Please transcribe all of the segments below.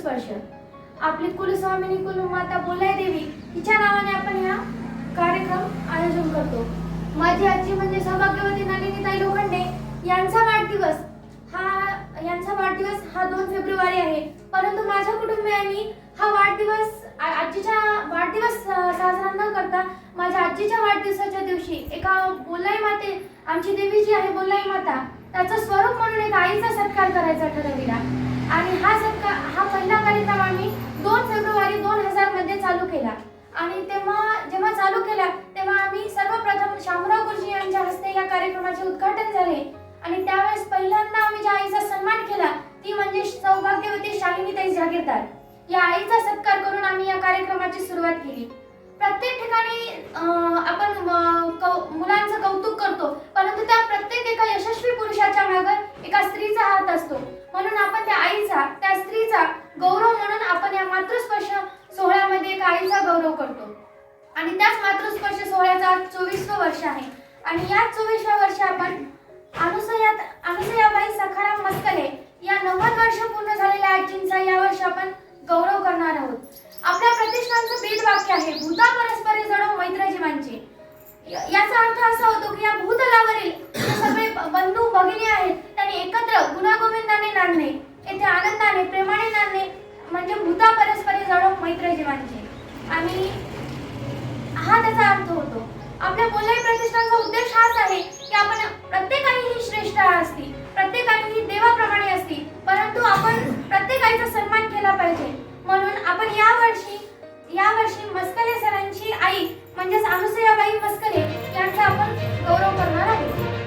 स्पर्श. आपली कुलस्वामिनी कुलमाता बोलाय देवी हिच्या नावाने आपण हा कार्यक्रम आयोजन करतो. माझी आजी म्हणजे सौभाग्यवती नलिनीताई लोखंडे यांचा वाढदिवस. हा यांचा वाढदिवस हा दोन फेब्रुवारी आहे. परंतु माझ्या कुटुंबियांनी हा वाढदिवस आजीच्या वाढदिवस साजरा न करता माझ्या आजीच्या वाढदिवसाच्या दिवशी एका बोलाई माते आमची देवी जी आहे बोलाई माता त्याचं स्वरूप म्हणून एक आईचा सत्कार करायचा ठरविला. आणि हा सत्कार हा पहिला कार्यक्रम आम्ही दोन फेब्रुवारी दोन हजारमध्ये चालू केला. आणि तेव्हा जेव्हा चालू केला तेव्हा आम्ही सर्वप्रथम शामराव गुरुजी यांच्या हस्ते या कार्यक्रमाचे उद्घाटन झाले. आणि त्यावेळेस पहिल्यांदा आम्ही ज्या आईचा सन्मान केला ती म्हणजे सौभाग्यवती शालिनीताई जागीरदार. या आईचा सत्कार करून आम्ही या कार्यक्रमाची सुरुवात केली. प्रत्येक ठिकाणी आपण मुलांचं कौतुक करतो. परंतु त्या प्रत्येक एका यशस्वी पुरुषाच्या मागे एका स्त्रीचा हात असतो. म्हणून आपण त्या आईचा त्या स्त्रीचा गौरव म्हणून आपण या मातृस्पर्श सोहळ्यामध्ये एका आईचा गौरव करतो. आणि त्याच मातृस्पर्श सोहळ्याचा आज चोवीसवं वर्ष आहे. आणि याच चोवीसव्या वर्षी आपण अनुसयात अनुसयाबाई सखाराम मस्कले या नव्वद वर्ष पूर्ण झालेल्या आजींचा यावर्षी आपण गौरव करणार आहोत. आपल्या प्रतिष्ठानचं बीज वाक्य आहे भूता परस्परे जडो मैत्र जीवांचे याचा अर्थ असा होतो की या भूतलावरील सगळे बंधू भगिनी आहेत त्यांनी एकत्र गुणागोविंदाने नांदणे येथे आनंदाने प्रेमाने नांदणे म्हणजे भूता परस्परे जडो मैत्र जीवांचे आणि हा त्याचा अर्थ होतो. आपल्या बोलाई प्रतिष्ठानचा उद्देश हाच आहे की आपण प्रत्येक ही श्रेष्ठ असती प्रत्येक ही देवाप्रमाणे असती परंतु आपण प्रत्येकाईचा सन्मान केला पाहिजे. म्हणून आपण या वर्षी या वर्षी मस्कले सरांची आई म्हणजेच अनुसयाबाई मस्कले यांचा आपण गौरव करणार आहोत.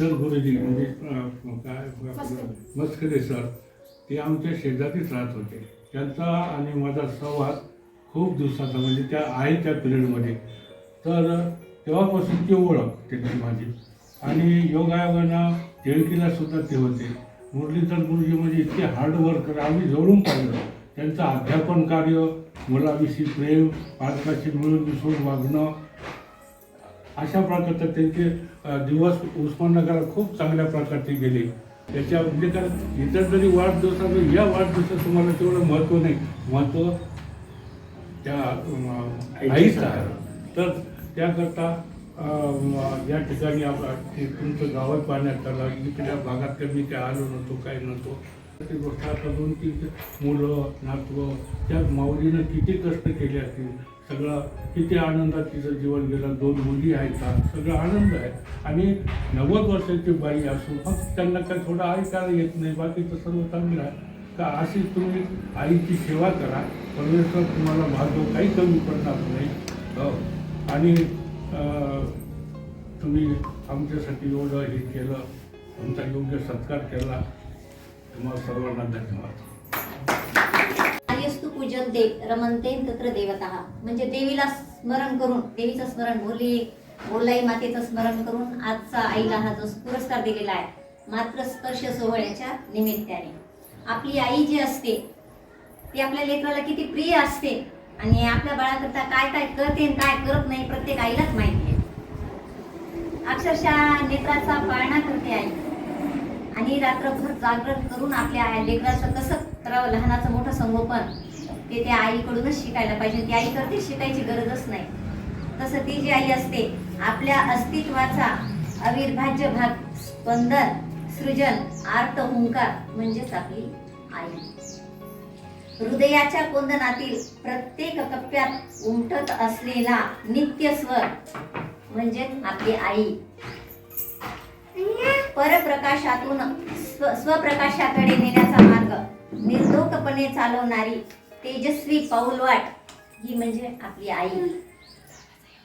मुरलीधर गुरुजी म्हणजे काय मस्करे. सर ते आमच्या शेजारीच राहत होते. त्यांचा आणि माझा संवाद खूप दिवसाचा म्हणजे त्या आईच्या पिरियडमध्ये. तर तेव्हापासून ती ओळख त्याची माझी. आणि योगायोगानं टिळकीला सुद्धा ते होते. मुरलीधर गुरुजी म्हणजे इतके हार्ड वर्कर आम्ही जवळून पाहिलं. त्यांचं अध्यापन कार्य मुलाविषयी प्रेम पालकाशी मिळून मिसळून वागणं अशा प्रकारचं त्यांचे दिवस उस्माननगरात खूप चांगल्या प्रकारचे गेले. त्याच्या म्हणजे कारण इतर जरी वाढदिवसाचं या वाढदिवसात तुम्हाला तेवढं महत्त्व नाही. महत्त्व त्या आईचं आहे. तर त्याकरता या ठिकाणी तुमचं गावात पाहण्यात आलं इकडल्या भागात कमी काय आलो नव्हतो काय नव्हतो ती गोष्ट आता दोन तीन मुलं नातवं त्या माऊलीनं किती कष्ट केले असतील. सगळं किती आनंदात तिचं जीवन गेलं दोन मुली आहेत का सगळं आनंद आहे. आणि नव्वद वर्षाची बाई असून फक्त त्यांना काही थोडं ऐकायला येत नाही बाकीचं सर्व चांगलं आहे. का अशी तुम्ही आईची सेवा करा. परमेश्वर तुम्हाला भागव काही कमी पडणार नाही. हो. आणि तुम्ही आमच्यासाठी एवढं हे केलं आमचा योग्य सत्कार केला. तुम्हाला सर्वांना धन्यवाद. आर्यस्तू पूजन देव रमनते तत्र देवता। म्हणजे देवीला स्मरण करून देवीचं स्मरण भोली बोलाई मातेचं स्मरण करून आजचा आईला हा जो पुरस्कार दिलेला आहे मात्र स्पर्श सोहळ्याच्या निमित्ताने. आपली आई जी असते ती आपल्या लेकराला किती प्रिय असते आणि आपल्या बाळाकरता काय काय करते काय करत नाही प्रत्येक आईलाच माहिती आहे. अक्षरशः नेत्राचा पाळणा करते आई. आणि रात्रभर जागरण करून आपल्या लेकराचं कसं करावं लहानाचं मोठं संगोपन ते त्या आईकडूनच शिकायला पाहिजे. ती आई करते शिकायची गरजच नाही. तसं ती जी आई असते आपल्या अस्तित्वाचा अविर्भाज्य भाग स्पंदन सृजन आर्त हुंकार म्हणजेच आपली आई. हृदयाच्या कोंदनातील प्रत्येक कप्प्यात उमटत असलेला नित्य स्वर म्हणजेच आपली आई. परप्रकाशातून स्व स्वप्रकाशाकडे नेण्याचा मार्ग. निर्धोकपणे चालवणारी तेजस्वी पाऊलवाट ही म्हणजे आपली आई.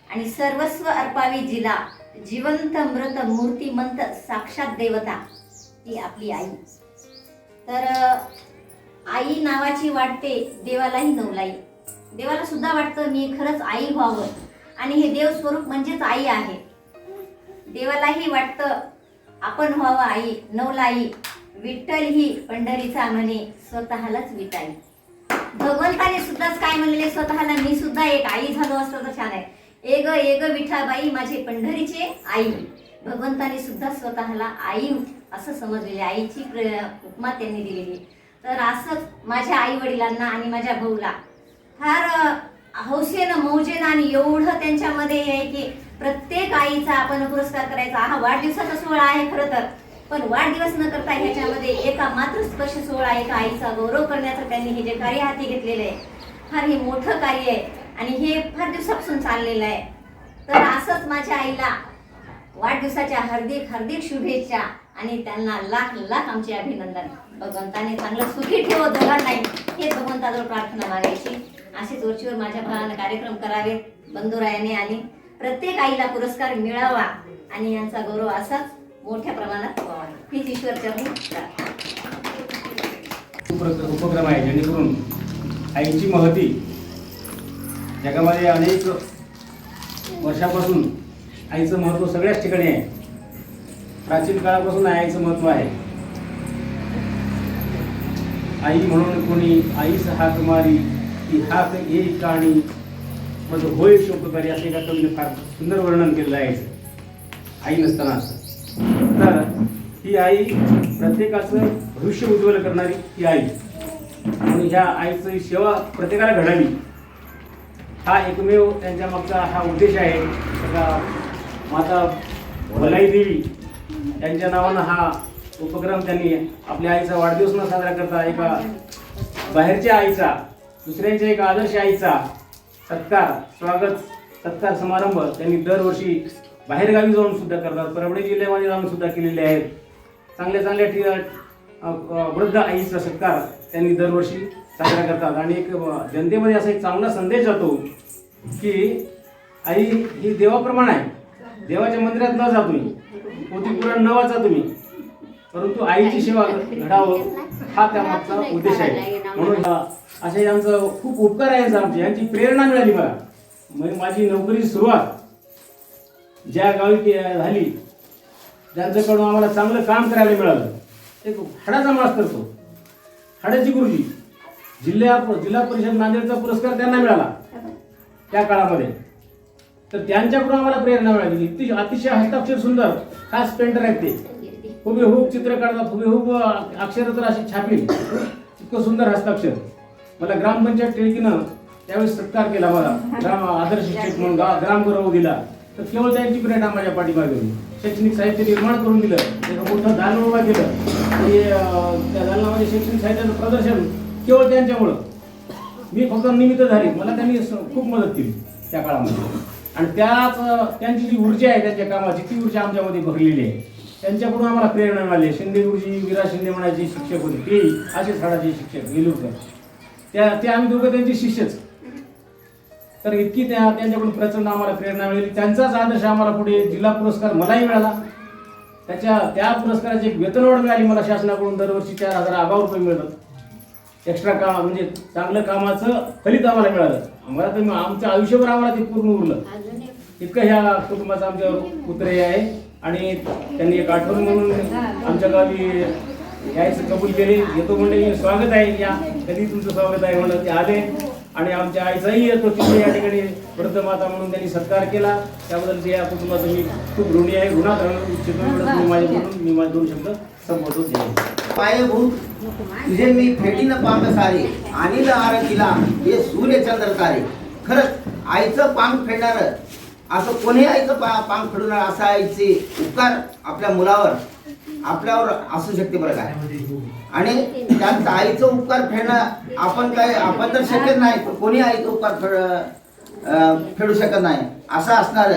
आणि सर्वस्व अर्पावी जिला जिवंत मृत मूर्तिमंत साक्षात देवता ती आपली आई. तर आई नावाची वाटते देवालाही नवलाई. देवाला सुद्धा वाटतं मी खरंच आई व्हावं. आणि हे देव स्वरूप म्हणजेच आई आहे. देवालाही वाटतं आपण व्हावं आई नवलाई. विठ्ठल ही पंढरीचा म्हणे स्वतःलाच विटाई. भगवंताने सुद्धाच काय म्हणले स्वतःला? मी सुद्धा एक आई झालो असतो तर छान आहे. एग एग विठाबाई माझे पंढरीचे आई. भगवंताने सुद्धा स्वतःला आई असं समजलेले आईची प्र- उपमा त्यांनी दिलेली. तर असंच माझ्या आई वडिलांना आणि माझ्या भाऊला फार हौसेनं मौजेनं आणि एवढं त्यांच्यामध्ये आहे की प्रत्येक आईचा आपण पुरस्कार करायचा. हा वाढदिवसाचा सोहळा आहे खरं तर. पण वाढदिवस न करता ह्याच्यामध्ये एका मात्र स्पर्श सोहळा एका आईचा गौरव करण्याचं त्यांनी हे जे कार्य हाती घेतलेलं आहे फार हे मोठं कार्य आहे आणि हे फार दिवसापासून चाललेलं आहे. तर असंच माझ्या आईला वाढदिवसाच्या हार्दिक हार्दिक शुभेच्छा आणि त्यांना लाख लाख आमचे अभिनंदन. भगवंताने चांगलं सुखी ठेव दोघांनाही हे भगवंताजवळ प्रार्थना मागायची. असेच वरचीवर माझ्या भावानं कार्यक्रम करावे बंधुरायाने आणि प्रत्येक आईला पुरस्कार मिळावा आणि यांचा गौरव असाच मोठ्या प्रमाणात व्हावा. हीच ईश्वरच्या उपक्रम उपक्रम आहे जेणेकरून आईची महती जगामध्ये अनेक वर्षापासून आईचं महत्त्व सगळ्याच ठिकाणी आहे. प्राचीन काळापासून आईचं महत्त्व आहे. आई म्हणून कोणी आईस हाक मारी ती हाक येई काणी मग होय शोककारी असं एका कवीने फार सुंदर वर्णन केलेलं आहे. आई नसताना असं. तर ही आई प्रत्येकाचं भविष्य उज्ज्वल करणारी ही आई. म्हणून ह्या आईची सेवा प्रत्येकाला घडावी. हा एकमेव त्यांच्या मागचा हा उद्देश आहे. सगळा माता भलाई देवी त्यांच्या नावानं हा उपक्रम त्यांनी आपल्या आईचा वाढदिवस न साजरा करता. एका बाहेरच्या आईचा दुसऱ्यांच्या एका आदर्श आईचा सत्कार स्वागत सत्कार समारंभ त्यांनी दरवर्षी बाहेरगावी जाऊन सुद्धा करतात. परभणी जिल्ह्यामध्ये जाऊन सुद्धा केलेले आहेत. चांगल्या चांगल्या ठिकाण वृद्ध आईचा सत्कार त्यांनी दरवर्षी साजरा करतात. आणि एक जनतेमध्ये असा एक चांगला संदेश जातो की आई ही देवाप्रमाणे आहे. देवाच्या मंदिरात न जा तुम्ही. पोथी न वाचा तुम्ही. परंतु आईची सेवा घडावं हा त्यामागचा उद्देश आहे. म्हणून अशा असे यांचं खूप उपकार आहे यांचा आमचे. यांची प्रेरणा मिळाली मला. म्हणजे माझी नोकरीची सुरुवात ज्या गावी झाली त्यांच्याकडून आम्हाला चांगलं काम करायला मिळालं. एक हाडाचा मास्तर तो. हाडाची गुरुजी. जिल्हा जिल्हा परिषद नांदेडचा पुरस्कार त्यांना मिळाला. त्या काळामध्ये. तर त्यांच्याकडून आम्हाला प्रेरणा मिळाली. इतकी अतिशय हस्ताक्षर सुंदर खास पेंटर आहेत ते. हुबेहूब चित्र काढतात हुबेहूब अक्षर तर अशी छापील. इतकं सुंदर हस्ताक्षर. मला ग्रामपंचायत टिळकीनं त्यावेळेस सत्कार केला मला ग्राम आदर्श शिक्षक म्हणून ग्राम ग्रामगौरव दिला. तर केवळ त्यांची प्रेरणा माझ्या पाठीमागे होती. शैक्षणिक साहित्य निर्माण करून दिलं. एक मोठं दालन उभा केलं. आणि त्या दालनामध्ये शैक्षणिक साहित्याचं प्रदर्शन केवळ त्यांच्यामुळं. मी फक्त निमित्त झाली. मला त्यांनी खूप मदत केली त्या काळामध्ये. आणि त्याच त्यांची जी ऊर्जा आहे त्यांच्या कामाची ती ऊर्जा आमच्यामध्ये भरलेली आहे. त्यांच्याकडून आम्हाला प्रेरणा मिळाली. शिंदे गुरुजी विरा शिंदे म्हणायचे शिक्षक होते. ते असे हाडाचे शिक्षक होते. त्या ते आम्ही दोघं त्यांचे शिष्यच. तर इतकी त्या त्यांच्याकडून प्रचंड आम्हाला प्रेरणा मिळाली. त्यांचाच आदर्श आम्हाला पुढे जिल्हा पुरस्कार मलाही मिळाला. त्याच्या त्या पुरस्काराची एक वेतनवाढ मिळाली मला शासनाकडून. दरवर्षी चार हजार आगाऊ रुपये मिळतात. एक्स्ट्रा काम म्हणजे चांगलं कामाचं फलित आम्हाला मिळालं. आम्हाला तर आमच्या आयुष्यभर आम्हाला ते पूर्ण उरलं. इतकं ह्या कुटुंबाचं आमच्यावर उतरे आहे. आणि त्यांनी एक आठवण म्हणून आमच्या गावी यायचं कबूल केले. येतो म्हणजे स्वागत आहे. या कधी तुमचं स्वागत आहे? म्हणलं ते आले. आणि आमच्या आईचाही येतो तिथे या ठिकाणी. वृद्धमाता म्हणून त्यांनी सत्कार केला. त्याबद्दल ते या कुटुंबाचं मी खूप ऋणी आहे ऋणात इच्छितो मी माझ्याकडून मी माझे दोन शब्द संबोधून दिले पायभूत तुझे मी फेटीन पांग सारे. अनिल आरतीला हे सूर्य चंद्र तारे खरंच आईचं पांग फेडणार. असं कोणी आईचं पा पांग फेडणार असं आईचे उपकार आपल्या मुलावर. आपल्यावर असू शकते बरं काय आणि त्यांचं आईचं उपकार फेडणं आपण काय आपण तर शक्य नाही. कोणी आईचं उपकार फेड फेडू शकत नाही. असं असणार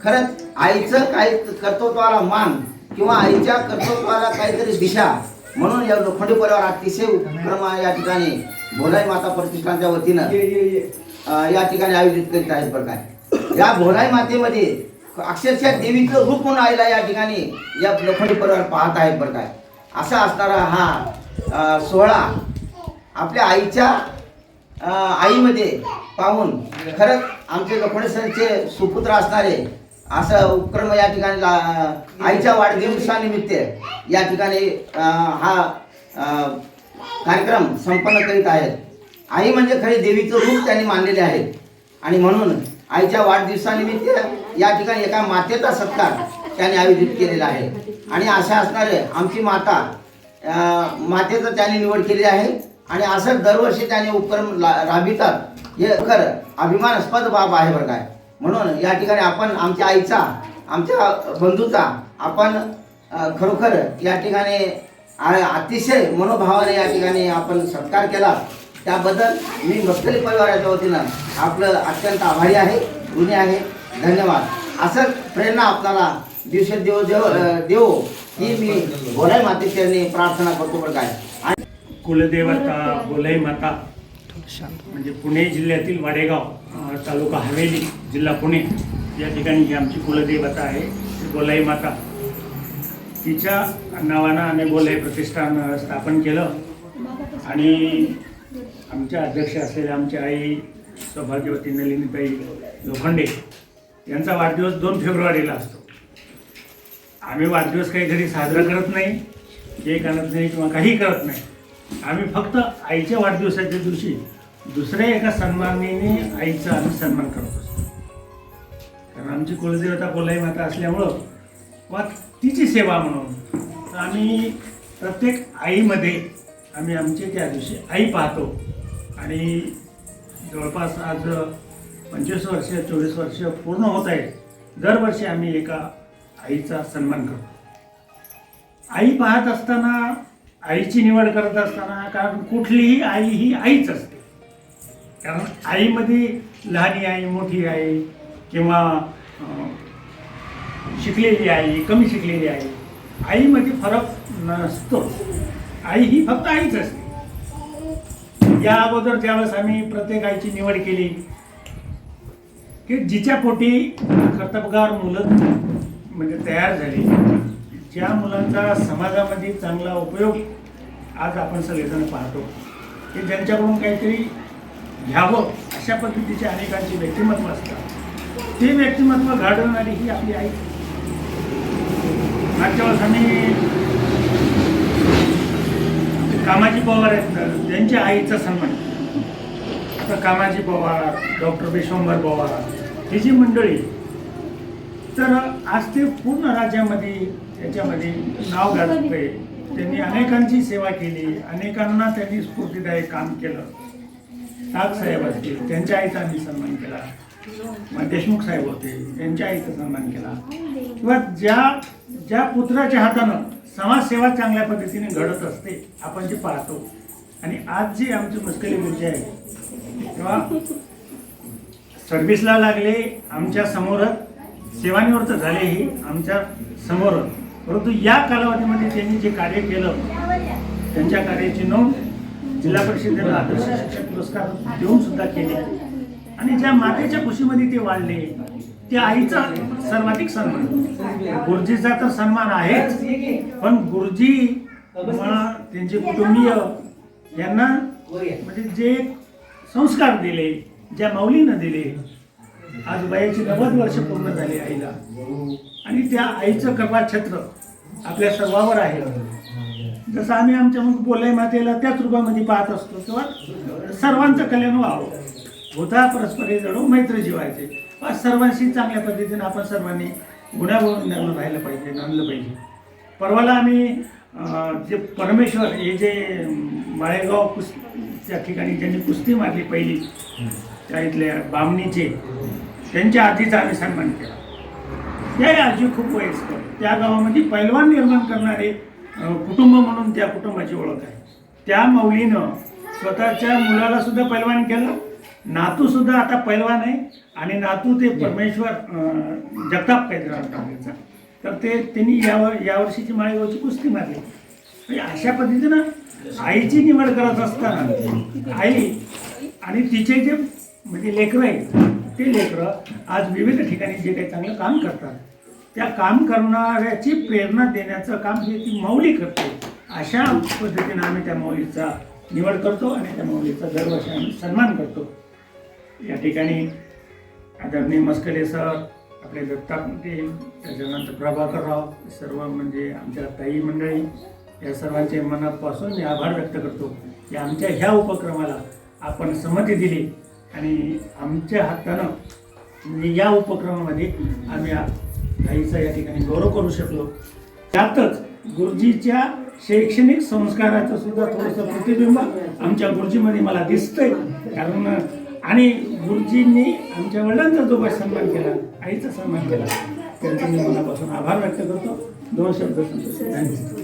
खरंच आईचं काही कर्तृत्वाला मान किंवा आईच्या कर्तृत्वाला काहीतरी दिशा म्हणून या लोखंडी परिवार अतिशय उपक्रम या ठिकाणी भोलाई माता प्रतिष्ठानच्या वतीनं या ठिकाणी आयोजित करीत आहेत बरं काय या भोलाई मातेमध्ये अक्षरशः देवीचं रूप म्हणून आईला या ठिकाणी या लोखंडी परिवार पाहत आहेत बरं काय असा असणारा हा सोहळा आपल्या आईच्या आईमध्ये पाहून खरंच आमचे लोखंडेश्वरचे सुपुत्र असणारे असं उपक्रम या ठिकाणी ला- आईच्या वाढदिवसानिमित्त या ठिकाणी हा कार्यक्रम संपन्न करीत आहेत. आई म्हणजे खरी देवीचं रूप त्यांनी मानलेले आहे. आणि म्हणून आईच्या वाढदिवसानिमित्त या ठिकाणी एका मातेचा सत्कार त्याने आयोजित केलेला आहे. आणि अशा असणारे आमची माता मातेचा त्याने निवड केली आहे. आणि असं दरवर्षी त्याने उपक्रम राबवितात हे खरं अभिमानास्पद बाब आहे बरं काय. म्हणून या ठिकाणी आपण आमच्या आईचा आमच्या बंधूचा आपण खरोखर या ठिकाणी अतिशय मनोभावाने या ठिकाणी आपण सत्कार केला. त्याबद्दल मी मस्करी परिवाराच्या वतीनं आपलं अत्यंत आभारी आहे ऋणी आहे. धन्यवाद. असं प्रेरणा आपल्याला दिवसे देव देव देवो ही मी भोलाई मातेचरणी प्रार्थना करतो पण काय आणि कुलदेवता बोलाई माता म्हणजे पुणे जिल्ह्यातील वाडेगाव तालुका हवेली जिल्हा पुणे या ठिकाणी जी आमची कुलदेवता आहे ती बोलाई माता. तिच्या नावानं आम्ही बोलाई प्रतिष्ठान स्थापन केलं. आणि आमच्या अध्यक्ष असलेल्या आमच्या आई सौभाग्यवती नलिनीताई लोखंडे यांचा वाढदिवस दोन फेब्रुवारीला असतो. आम्ही वाढदिवस काही घरी साजरा करत नाही जे करत नाही किंवा काही करत नाही. आम्ही फक्त आईच्या वाढदिवसाच्या दिवशी दुसऱ्या एका सन्मानीने आईचा आम्ही सन्मान करत असतो. कारण आमची कुलदेवता कोल्हाई माता असल्यामुळं वा तिची सेवा म्हणून तर आम्ही प्रत्येक आईमध्ये आम्ही आमचे त्या दिवशी आई पाहतो. आणि जवळपास आज पंचवीस वर्ष चोवीस वर्ष पूर्ण होत आहे दरवर्षी आम्ही एका आईचा सन्मान करतो. आई पाहत असताना आईची निवड करत असताना कारण कुठलीही आई ही आईच असते. कारण आईमध्ये लहानी आई मोठी आई किंवा शिकलेली आई कमी शिकलेली आई आईमध्ये फरक नसतो. आई ही फक्त आईच असते. या अगोदर ज्यावेळेस आम्ही प्रत्येक आईची निवड केली की जिच्या पोटी कर्तबगार मुलं म्हणजे तयार झाली ज्या मुलांचा समाजामध्ये चांगला उपयोग आज आपण सगळेजण पाहतो की ज्यांच्याकडून काहीतरी घ्यावं अशा पद्धतीचे अनेकांची व्यक्तिमत्व असतात ते व्यक्तिमत्व घडवणारी ही आपली आई. मागच्या वेळेस आम्ही कामाजी पवार आहेत तर त्यांच्या आईचा सन्मान. आता कामाजी पवार डॉक्टर विश्वंभर पवार ही जी मंडळी. तर आज ते पूर्ण राज्यामध्ये त्याच्यामध्ये नाव गाजते त्यांनी अनेकांची सेवा केली अनेकांना त्यांनी स्फूर्तीदायक काम केलं. साहेब असतील त्यांच्या आईचा आम्ही सन्मान केला. देशमुख साहेब होते त्यांच्या आईचा सन्मान केला. किंवा ज्या ज्या पुत्राच्या हातानं समाजसेवा चांगल्या पद्धतीने घडत असते आपण जे पाहतो. आणि आज जी आमची मुस्कली मुलगी आहे तेव्हा सर्व्हिसला लागले आमच्या समोरच सेवानिवृत्त झालेही आमच्या समोरच. परंतु या कालावधीमध्ये त्यांनी जे कार्य केलं त्यांच्या कार्याची नोंद जिल्हा परिषदेला आदर्श शिक्षक पुरस्कार देऊन सुद्धा केले. आणि ज्या मातेच्या खुशीमध्ये ते वाढले त्या आईचा सर्वाधिक सन्मान. गुरुजीचा तर सन्मान आहेच पण गुरुजी त्यांचे कुटुंबीय यांना म्हणजे जे संस्कार दिले ज्या माऊलीनं दिले आज वयाची नव्वद वर्ष पूर्ण झाली आईला. आणि त्या आईचं कृपा छत्र आपल्या सर्वावर आहे. जसं आम्ही आमच्या मग बोलाई मातेला त्याच रूपामध्ये पाहत असतो किंवा सर्वांचं कल्याण व्हावं. होता परस्पर जणू मैत्र जीवायचे. आज सर्वांशी चांगल्या पद्धतीने आपण सर्वांनी गुणावरून राहिलं पाहिजे नांदलं पाहिजे. परवाला आम्ही जे परमेश्वर हे जे माळेगाव कुस त्या ठिकाणी ज्यांनी कुस्ती मारली पहिली त्या इथल्या बामणीचे त्यांच्या आधीचा आम्ही सन्मान केला. त्याही आजी खूप वयस्कर त्या गावामध्ये पैलवान निर्माण करणारे कुटुंब म्हणून त्या कुटुंबाची ओळख आहे. त्या मौलीनं स्वतःच्या मुलाला सुद्धा पैलवान केलं. नातू सुद्धा आता पैलवान आहे आणि नातू ते परमेश्वर जगताप टाकायचा तर ते त्यांनी यावर यावर्षीची माळेगावची कुस्ती मारली. म्हणजे अशा पद्धतीनं आईची निवड करत असताना आई आणि तिचे जे म्हणजे लेकरं आहेत ते लेकरं आज विविध ठिकाणी जे काही चांगलं काम करतात त्या काम करणाऱ्याची प्रेरणा देण्याचं काम हे ती माऊली करते. अशा पद्धतीनं आम्ही त्या माऊलीचा निवड करतो आणि त्या माऊलीचा दरवर्षी आम्ही सन्मान करतो. या ठिकाणी आदरणीय मस्कले सर आपले दत्ता पाटील त्याच्यानंतर प्रभाकरराव सर्व म्हणजे आमच्या ताई मंडळी या सर्वांचे मनापासून मी आभार व्यक्त करतो. की आमच्या ह्या उपक्रमाला आपण संमती दिली आणि आमच्या हातानं म्हणजे या उपक्रमामध्ये आम्ही ताईचा या ठिकाणी गौरव करू शकलो. त्यातच गुरुजीच्या शैक्षणिक संस्काराचं सुद्धा थोडंसं प्रतिबिंब आमच्या गुरुजीमध्ये मला दिसतंय. कारण आणि गुरुजींनी आमच्या वडिलांचा जो काही सन्मान केला आईचा सन्मान केला त्यांचा मी मनापासून आभार व्यक्त करतो दोन शब्द. धन्यवाद